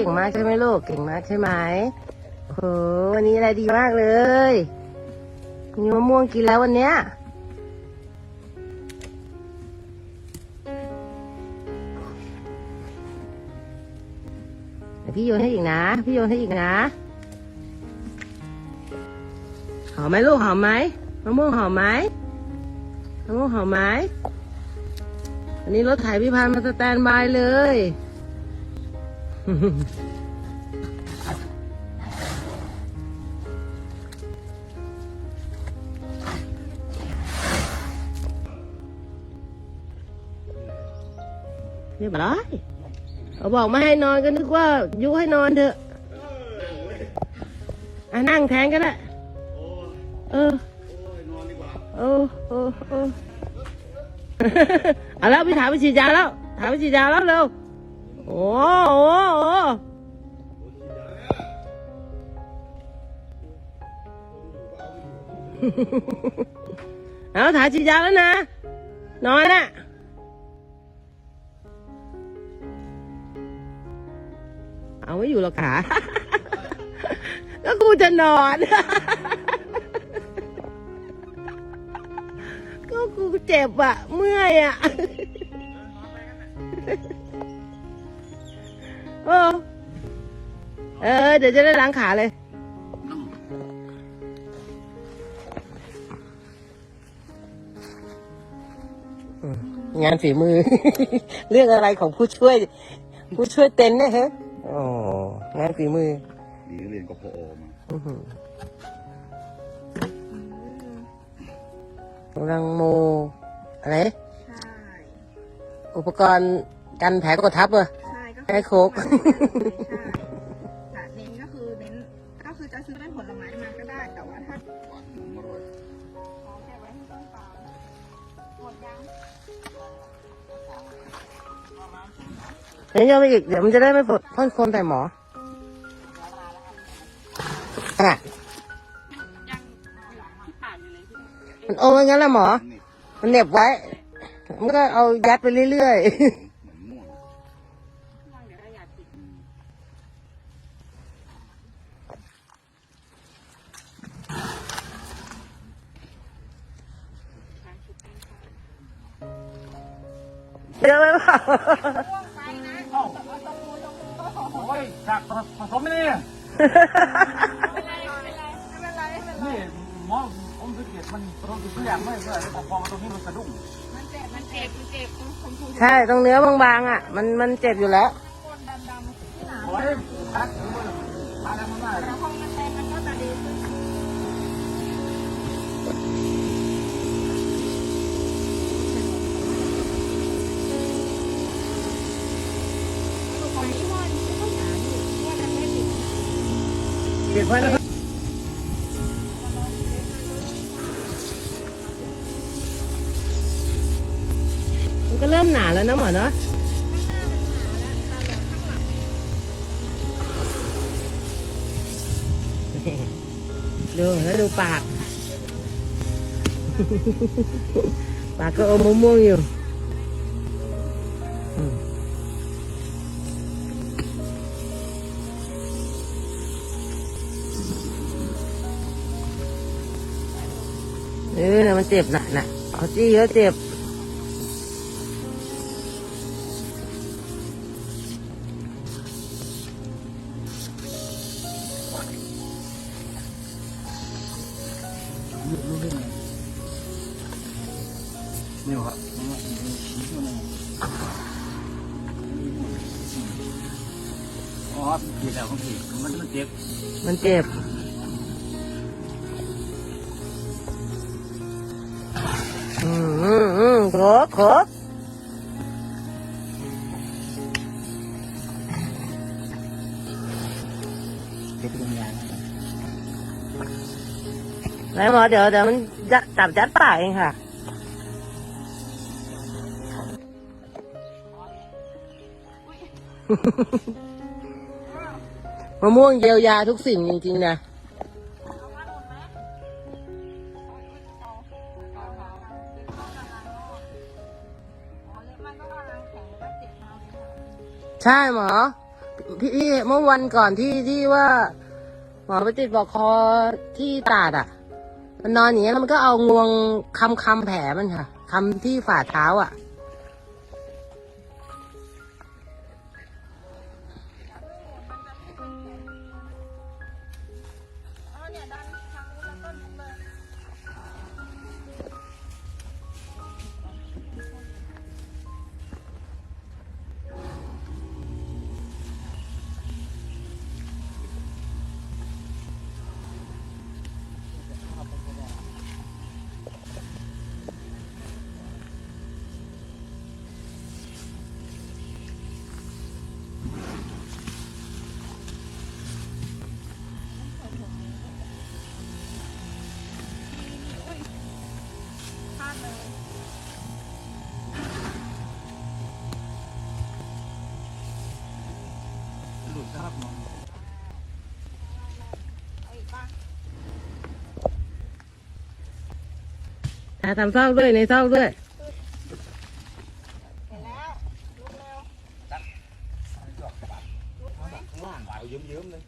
ก่งมากใช่ไหมลูก เก่งมากใช่ไหมโหวันนี้อะไรดีมากเลยมีมะม่วงกินแล้ววันเนี้ยพี่โยนให้อีกนะ พี่โยนให้อีกนะ หอมไหมลูกหอมไหมมะม่วงหอมไหมมะม่วงหอมไหมอันนี้รถไถพี่พันมาสแตนบายเลย เรียบร้อยเขาบอกไม่ให้นอนก็นึกว่ายุให้นอนเถอะอะนั่ โอ้โอ้โอ้เอาถ่ายจียาแล้วนะ นอนนะเอาไว้อยู่หรอกขาก็กูจะนอน ก็กูเจ็บอะเมื่อยอะ เออ เออ เดี๋ยวจะได้ล้างขาเลย งานฝีมือ เรื่องอะไรของผู้ช่วย ผู้ช่วยเต็นท์เนี่ยฮะอ๋องานฝีมือดีเรียนกับพอมาอื้อหือกำลังโม อะไรใช่อุปกรณ์กันแผลกดทับเหรอ ใช่ก็ให้ครบใช่แต่เน้นก็คือเน้นก็คือจะซื้อเป็นผลไม้มาก็ได้ แต่ว่าถ้าหวานอร่อยเอาแค่ไว้ที่ต้นปาล์มหมดยังเดี๋ยวโยนไปอีก เดี๋ยวมันจะได้ไม่ปวดพ่นโคนแต่หมออะมันโอ้ยงั้นแหละหมอนี่มันเหน็บไว้ มันก็เอายัดไปเรื่อยเเดี๋ยวไปเปล่าโอ้ยจากผสมนี่นี่หมอผมสังเกตมันตรงที่ทุกอย่างไม่เมื่อแต่พอมาตรงนี้มันสะดุ้งมันเจ็บมันเจ็บมันเจ็บตรงชมพูใช่ตรงเนื้อบางๆอะ มันมันเจ็บอยู่แล้วคนดำดำที่หนาโอ้ยทักถึงมันอะไรมันได้แต่พอมันแดง มันก็เริ่มหนาแล้วนะหมอเนาะดูแล้วดูปาก ปากก็อมม่วงๆอยู่ เออน่ะมันเจ็บน่ะน่ะเอาจี้ก็เจ็บนี่ครับอ๋อผิดแล้วของผิดมันมันเจ็บ มันเจ็บ ขอขอไหนหมอเดี๋ยวเดี๋ยวมันจะจับยัดปาเองค่ะมะม่วงเยียวยาทุกสิ่งจริงๆนะ ใช่หมอที่เมื่อวันก่อนที่ที่ว่า หมอไปติดบอกคอที่ตาดอะ มันนอนอย่างเงี้ยแล้วมันก็เอางวงคำคำแผลมันค่ะคำที่ฝ่าเท้าอะ เนี่ยดันทางนู้นแล้วต้นเลย ถูกภามองตาทำซอกด้วยในซอกด้วยเยิ้มๆเลย